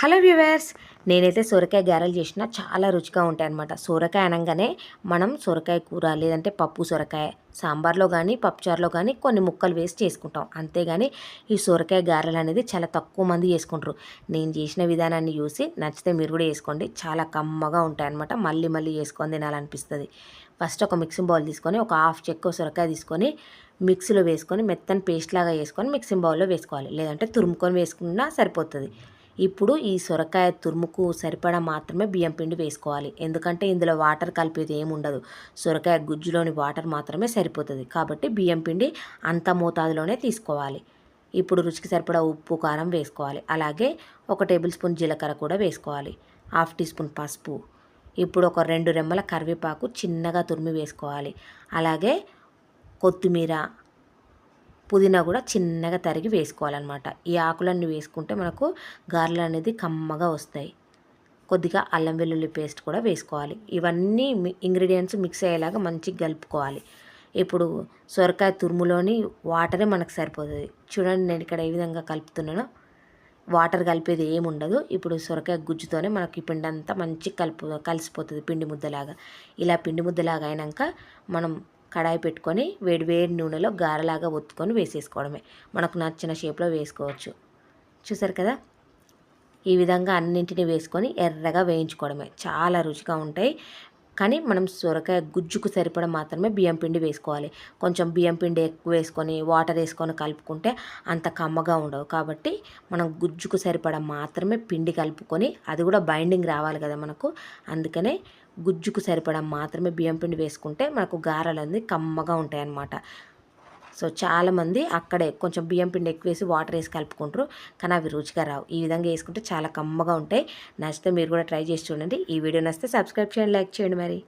Hello viewers నేనైతే సొరకాయ గారెలు చేసిన చాలా రుచిగా ఉంటాయి అనమాట సొరకాయ అనగానే మనం సొరకాయ కూర లేదంటే పప్పు సొరకాయ సాంబార్లో కానీ పప్పుచారులో కానీ కొన్ని ముక్కలు వేసి చేసుకుంటాం. అంతేగాని ఈ సొరకాయ గారెలు అనేది చాలా తక్కువ మంది చేసుకుంటారు. నేను చేసిన విధానాన్ని చూసి నచ్చితే మీరు కూడా వేసుకోండి చాలా కమ్మగా ఉంటాయి అనమాట మళ్ళీ మళ్ళీ వేసుకొని తినాలనిపిస్తుంది. ఫస్ట్ ఒక మిక్సింగ్ బౌల్ తీసుకొని ఒక హాఫ్ చెక్క సొరకాయ తీసుకొని మిక్సీలో వేసుకొని మెత్తని పేస్ట్ లాగా వేసుకొని మిక్సింగ్ బౌల్లో వేసుకోవాలి. లేదంటే తురుముకొని వేసుకున్నా సరిపోతుంది. ఇప్పుడు ఈ సొరకాయ తురుముకు సరిపడా మాత్రమే బియ్యం పిండి వేసుకోవాలి. ఎందుకంటే ఇందులో వాటర్ కలిపేది ఏమి ఉండదు. సొరకాయ గుజ్జులోని వాటర్ మాత్రమే సరిపోతుంది. కాబట్టి బియ్యం పిండి అంత మోతాదులోనే తీసుకోవాలి. ఇప్పుడు రుచికి సరిపడా ఉప్పు కారం వేసుకోవాలి. అలాగే ఒక టేబుల్ స్పూన్ జీలకర్ర కూడా వేసుకోవాలి. హాఫ్ టీ స్పూన్ పసుపు. ఇప్పుడు ఒక రెండు రెమ్మల కరివేపాకు చిన్నగా తురిమి వేసుకోవాలి. అలాగే కొత్తిమీర పుదీనా కూడా చిన్నగా తరిగి వేసుకోవాలన్నమాట. ఈ ఆకులన్నీ వేసుకుంటే మనకు గారెలు అనేది కమ్మగా వస్తాయి. కొద్దిగా అల్లం వెల్లుల్లి పేస్ట్ కూడా వేసుకోవాలి. ఇవన్నీ ఇంగ్రీడియంట్స్ మిక్స్ అయ్యేలాగా మంచిగా కలుపుకోవాలి. ఇప్పుడు సొరకాయ తురుములోని వాటరే మనకు సరిపోతుంది. చూడండి నేను ఇక్కడ ఏ విధంగా కలుపుతున్నానో. వాటర్ కలిపేది ఏముండదు ఇప్పుడు సొరకాయ గుజ్జుతోనే మనకి పిండి అంతా మంచిగా కలుపు కలిసిపోతుంది పిండి ముద్దలాగా. ఇలా పిండి ముద్దలాగా అయినాక మనం కడాయి పెట్టుకొని వేడి వేడి నూనెలో గారెలాగా ఒత్తుకొని వేసేసుకోవడమే. మనకు నచ్చిన షేప్లో వేసుకోవచ్చు. చూసారు కదా? ఈ విధంగా అన్నింటినీ వేసుకొని ఎర్రగా వేయించుకోవడమే. చాలా రుచిగా ఉంటాయి. కానీ మనం సొరకాయ గుజ్జుకు సరిపడ మాత్రమే బియ్యం పిండి వేసుకోవాలి. కొంచెం బియ్యం పిండి ఎక్కువ వేసుకొని వాటర్ వేసుకొని కలుపుకుంటే అంత కమ్మగా ఉండవు. కాబట్టి మనం గుజ్జుకు సరిపడ మాత్రమే పిండి కలుపుకొని అది కూడా బైండింగ్ రావాలి కదా మనకు. అందుకనే గుజ్జుకు సరిపడా మాత్రమే బియ్యం పిండి వేసుకుంటే మనకు గారెలు అనేది కమ్మగా ఉంటాయి అన్నమాట సో చాలామంది అక్కడే కొంచెం బియ్యం పిండి ఎక్కువ వేసి వాటర్ వేసి కలుపుకుంటారు. కానీ అవి రుచిగా రావు. ఈ విధంగా వేసుకుంటే చాలా కమ్మగా ఉంటాయి. నచ్చితే మీరు కూడా ట్రై చేసి చూడండి. ఈ వీడియో నచ్చితే సబ్స్క్రైబ్ చేయండి లైక్ చేయండి మరి.